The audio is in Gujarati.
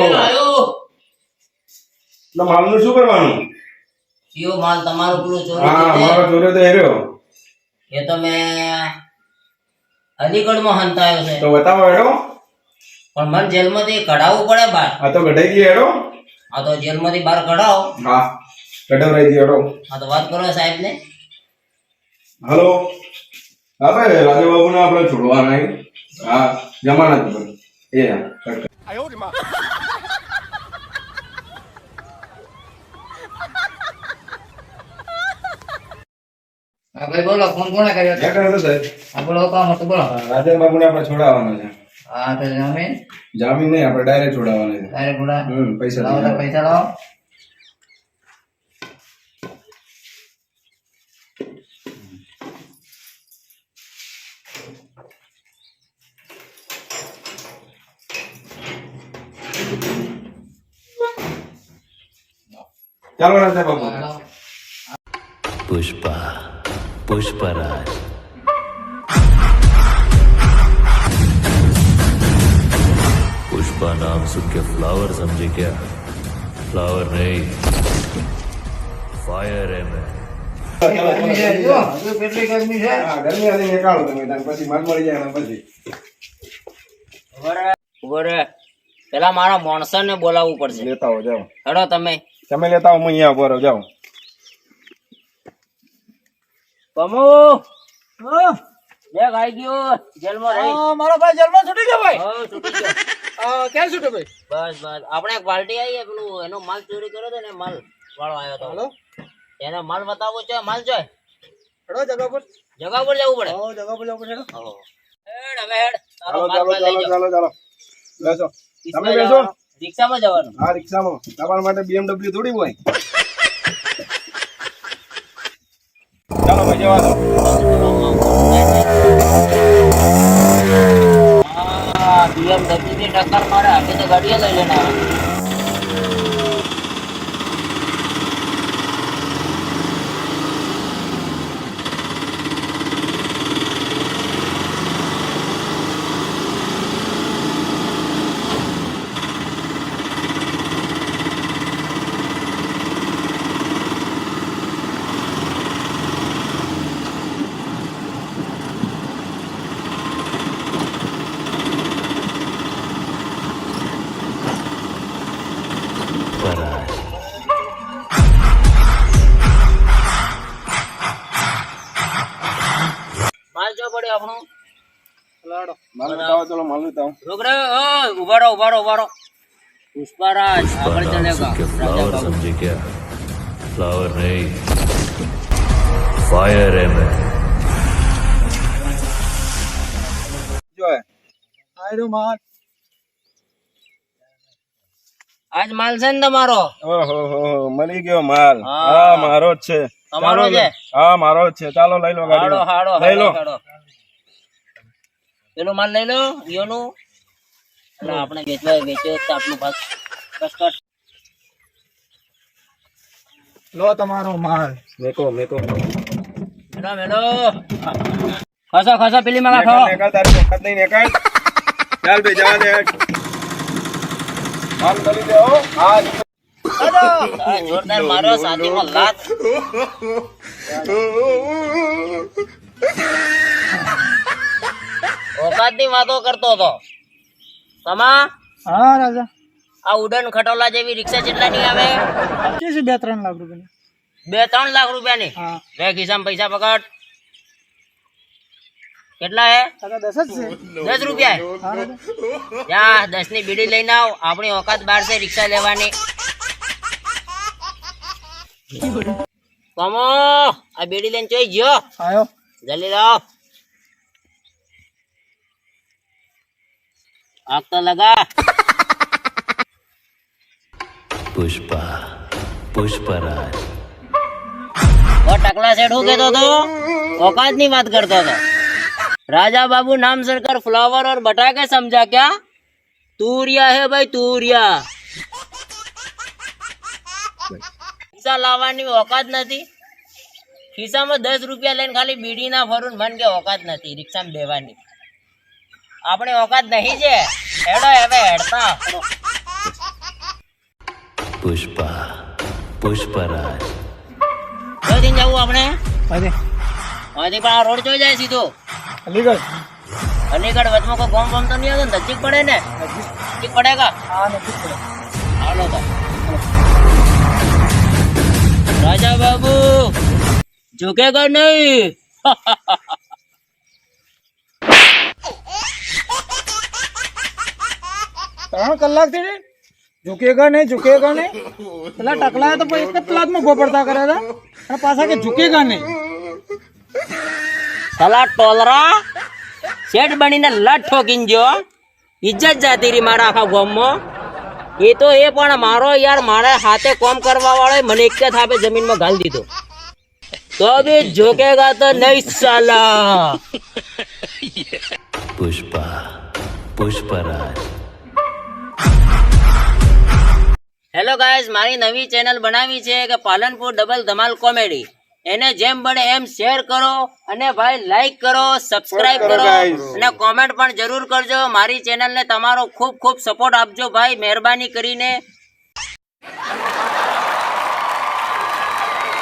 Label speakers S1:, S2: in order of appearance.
S1: એટલે માલનું શું કરવાનું?
S2: કયો માલ? તમારો પેલું ચોરી
S1: હા
S2: થયું
S1: મારો ચોર્યો તો હેર્યો
S2: એ તો મેં અલીગઢમાં હંતાયો છે.
S1: તો બતાવો હેડો.
S2: પણ મને જેલમાંથી કઢાવવું પડે બહાર.
S1: આ તો કઢાઈ ગઈ હેડો.
S2: આ તો જેલમાંથી બહાર કઢાવો.
S1: હા કઢાવરાઈ દી હેડો.
S2: આ તો વાત કરો સાહેબ ને
S1: હલો. હા ભાઈ રાજુબાબુ ને આપણે છોડવાના છે. Okay. જમાનત પર એ હા
S3: ભાઈ બોલો ફોન કોણે કર્યો છે?
S1: કર્યો સાહેબ.
S3: હા બોલો
S1: આપણે છોડાવવાનો છે.
S3: હા તો જમીન?
S1: જામીન નહીં આપણે ડાયરેક્ટ છોડાવવાનો છે.
S3: તારે ગુડા
S1: હમ પૈસા
S3: લાવો પૈસા લાવો. કેટલી ગરમી છે
S1: હા. ગરમી આલી નીકાળો તમે તાન પછી માલ મળી જાય એના પછી.
S2: ઊભો રે પેલા મારા મોણસર ને બોલાવવું પડશે.
S1: લેતા હો જાઓ.
S2: હેડો તમે.
S1: તમે લેતા હું અહીંયા ઊભો રહું જાઓ.
S2: પમો બે આઈ ગયો જેલમાં રહી.
S3: મારો ભાઈ જેલમાં છૂટી ગયો ભાઈ.
S2: હો, છૂટી ગયો.
S3: ક્યાં છૂટ્યો ભાઈ?
S2: બસ બસ. આપણે એક પાર્ટી આવી પેલું એનો માલ ચોરી કર્યો હતો ને માલ વાળો આવ્યો હતો. એનો માલ બતાવવો છે માલ છે
S3: હેડો જગા પર.
S2: જગા પર જવું પડે.
S3: આવો જગા પર જવું પડે હેડો.
S2: હેડ હવે હેડ.
S1: ચાલો ચાલો ચાલો ચાલો ચાલો. બેસો. તમે બેસો.
S2: રિક્ષામાં જવાનું?
S1: હા રિક્ષામાં. તમારા માટે બીએમડબ્લ્યુ થોડી હોય. ચાલો ભાઈ જવા દો
S2: BMW થી ટક્કર મારે આપણે તો ગાડીએ લઈ લેને માલ. આજ માલ છે ને તમારો?
S1: ઓહો હો મળી ગયો માલ.
S2: હા
S1: મારો જ છે.
S2: તમારો છે?
S1: હા મારો છે. ચાલો લઈ લો ગાડી
S2: હાડો
S1: લઈ લો.
S2: પેલો માલ લઈ લો યોનો એટલે આપણે વેચવા વેચ્યો તો આપણું ભાગ બસ
S3: લો તમારો માલ.
S1: મેકો મેકો.
S2: મેલો મેલો. ખસો ખસો પેલી માલા ખાઓ
S1: નેકાળ તારી વખત નહીં નેકાળ ચાલ બે જવા દે. હેડ. માલ કરી દે હો
S2: જોરદાર મારો સાચીમાં લાત. વાતો કરતો હતો. તમા
S3: હા રાજા.
S2: આ ઉડન ખટોલા જેવી રિક્ષા કેટલા ની આવે?
S3: કે છે બે ત્રણ લાખ રૂપિયા
S2: બે ત્રણ લાખ રૂપિયાની? બે ખિસ્સામાં પૈસા પકડ. કેટલા હે?
S3: દસ
S2: રૂપિયા દસની બીડી લઈને આવ. આપણી ઓકાત બાર છે રિક્ષા લેવાની. કમો આ બીડી લઈને જોઈ ગયો
S3: આયો
S2: જલ્દી લાવ આગ તો લગા
S4: पुष्पा पुष्पराज
S2: ઓ ટકલા શેઠ હું કહેતો હતો औकात ની વાત કરતો હતો राजा बाबू नाम सुनकर फ्लावर और बटा के समझा क्या तूरिया है भाई तूरिया રિક્ષા લાવવાની ઓકાત નથી. ખિસ્સામાં દસ રૂપિયા લઈને ખાલી બીડીના ફરું મન કે ઓકાત નથી રિક્ષામાં બેવાની આપણે ઓકાત નહીં છે. હેડો હવે હેડતા.
S4: પુષ્પા પુષ્પરાજ.
S2: કઈ જવું આપણે?
S3: અરે
S2: અહીંથી પણ આ રોડ જોઈ જાય સીધો.
S3: અલીગઢ.
S2: અલીગઢ વચમાં કોઈ ગોમ ગોમ તો નહીં આવતો નજીક પડે ને? નજીક પડે કા?
S3: હા નજીક પડે.
S2: હાલો તો. રાજા બાબુ ઝુકેગા નહીં
S3: ત્રણ કલાકથી ઝુકેગા નહીં ઝુકેગા નહીં પેલા ટકલા તો પછી એક જ કલાકમાં ગોપડતા કર્યા હતા અને પાછા કે ઝુકેગા નહીં
S2: સલા ટોલરા શેઠ બનીને લટ ઠોકીને જો ઇજ્જત જાતી રહી મારા આખા ગામમાં એ તો એ પણ મારો યાર મારા હાથે કોમ કરવા વાળો મને એક જ થાપે જમીનમાં ઘાલ દીધો. તો બી જોકે જોકેગા તો નહીં સાલા.
S4: પુષ્પા પુષ્પરાજ.
S2: હેલો ગાઈઝ મારી નવી ચેનલ બનાવી છે કે પાલનપુર ડબલ ધમાલ કોમેડી એને જેમ બને એમ શેર કરો અને ભાઈ લાઈક કરો સબસ્ક્રાઇબ કરો અને કોમેન્ટ પણ જરૂર કરજો. મારી ચેનલને તમારો ખૂબ ખૂબ સપોર્ટ આપજો ભાઈ મહેરબાની કરીને.